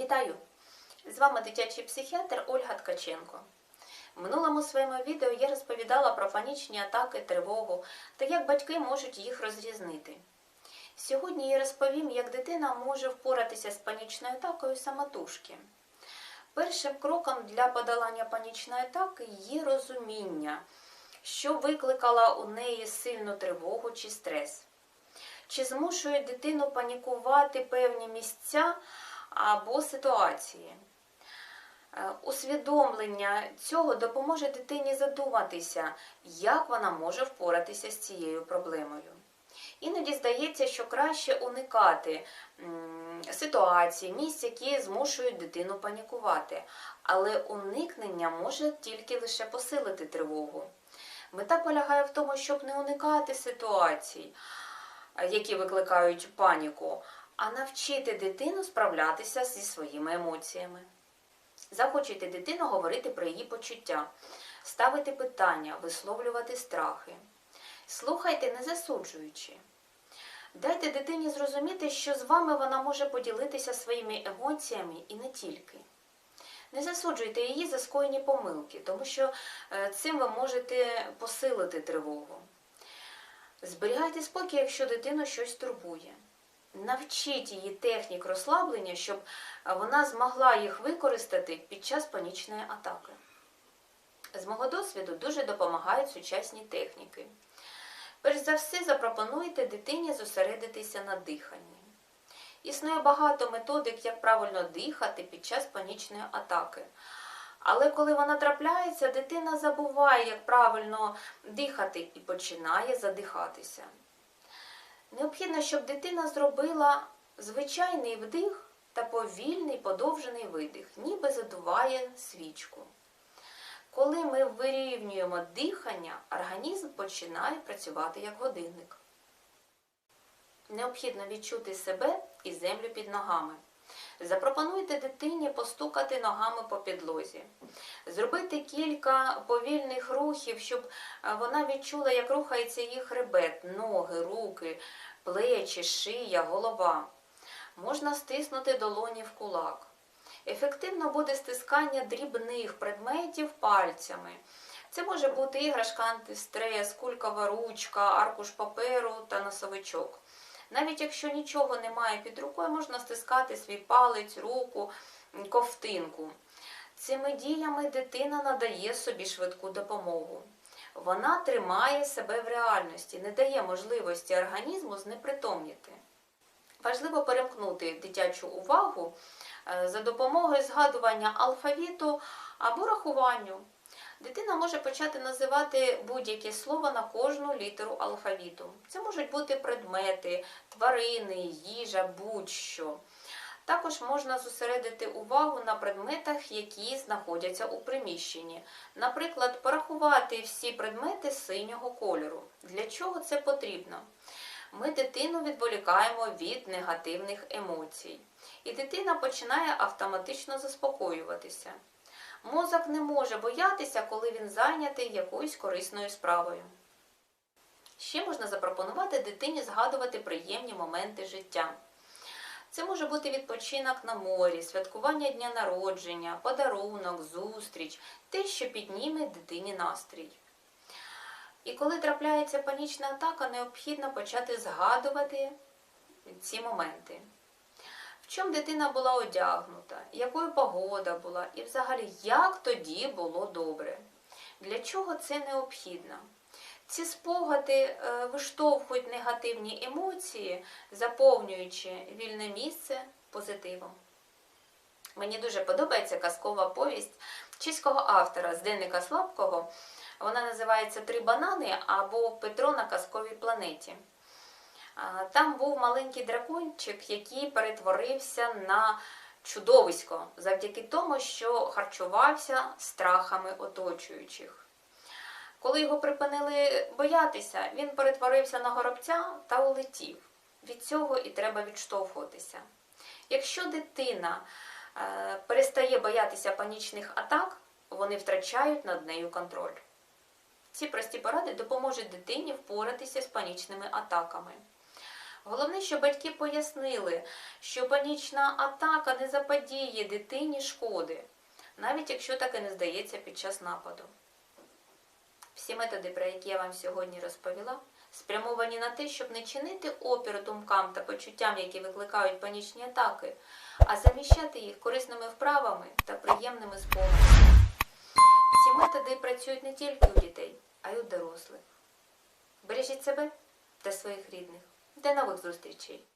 Вітаю! З вами дитячий психіатр Ольга Ткаченко. В минулому своєму відео я розповідала про панічні атаки, тривогу та як батьки можуть їх розрізнити. Сьогодні я розповім, як дитина може впоратися з панічною атакою самотужки. Першим кроком для подолання панічної атаки є розуміння, що викликала у неї сильну тривогу чи стрес. Чи змушує дитину панікувати певні місця або ситуації. Е, Усвідомлення цього допоможе дитині задуматися, як вона може впоратися з цією проблемою. Іноді здається, що краще уникати м, ситуацій, місць, які змушують дитину панікувати, але уникнення може тільки лише посилити тривогу. Мета полягає в тому, щоб не уникати ситуацій, е, які викликають паніку, а навчити дитину справлятися зі своїми емоціями. Захочете дитину говорити про її почуття, ставити питання, висловлювати страхи. Слухайте, не засуджуючи. Дайте дитині зрозуміти, що з вами вона може поділитися своїми емоціями і не тільки. Не засуджуйте її за скоєні помилки, тому що е, цим ви можете посилити тривогу. Зберігайте спокій, якщо дитину щось турбує. Навчіть її технік розслаблення, щоб вона змогла їх використати під час панічної атаки. З мого досвіду дуже допомагають сучасні техніки. Перш за все, запропонуйте дитині зосередитися на диханні. Існує багато методик, як правильно дихати під час панічної атаки. Але коли вона трапляється, дитина забуває, як правильно дихати і починає задихатися. Необхідно, щоб дитина зробила звичайний вдих та повільний подовжений видих, ніби задуває свічку. Коли ми вирівнюємо дихання, організм починає працювати як годинник. Необхідно відчути себе і землю під ногами. Запропонуйте дитині постукати ногами по підлозі, зробити кілька повільних рухів, щоб вона відчула, як рухається її хребет, ноги, руки, плечі, шия, голова. Можна стиснути долоні в кулак. Ефективно буде стискання дрібних предметів пальцями. Це може бути іграшка антистрес, кулькова ручка, аркуш паперу та носовичок. Навіть якщо нічого немає під рукою, можна стискати свій палець, руку, ковтинку. Цими діями дитина надає собі швидку допомогу. Вона тримає себе в реальності, не дає можливості організму знепритомніти. Важливо перемкнути дитячу увагу за допомогою згадування алфавіту або рахуванню. Дитина може почати називати будь-яке слово на кожну літеру алфавіту. Це можуть бути предмети, тварини, їжа, будь-що. Також можна зосередити увагу на предметах, які знаходяться у приміщенні. Наприклад, порахувати всі предмети синього кольору. Для чого це потрібно? Ми дитину відволікаємо від негативних емоцій. І дитина починає автоматично заспокоюватися. Мозок не може боятися, коли він зайнятий якоюсь корисною справою. Ще можна запропонувати дитині згадувати приємні моменти життя. Це може бути відпочинок на морі, святкування дня народження, подарунок, зустріч, те, що підніме дитині настрій. І коли трапляється панічна атака, необхідно почати згадувати ці моменти. В чому дитина була одягнута, якою погода була, і взагалі, як тоді було добре. Для чого це необхідно? Ці спогади е, виштовхують негативні емоції, заповнюючи вільне місце позитивом. Мені дуже подобається казкова повість чеського автора з Денника Слабкого. Вона називається Три банани або Петро на казковій планеті. Там був маленький дракончик, який перетворився на чудовисько завдяки тому, що харчувався страхами оточуючих. Коли його припинили боятися, він перетворився на горобця та улетів. Від цього і треба відштовхуватися. Якщо дитина е, перестає боятися панічних атак, вони втрачають над нею контроль. Ці прості поради допоможуть дитині впоратися з панічними атаками. Головне, щоб батьки пояснили, що панічна атака не заподіє дитині шкоди, навіть якщо так і не здається під час нападу. Всі методи, про які я вам сьогодні розповіла, спрямовані на те, щоб не чинити опір думкам та почуттям, які викликають панічні атаки, а заміщати їх корисними вправами та приємними спогадами. Ці методи працюють не тільки у дітей, а й у дорослих. Бережіть себе та своїх рідних. До нових зустрічей!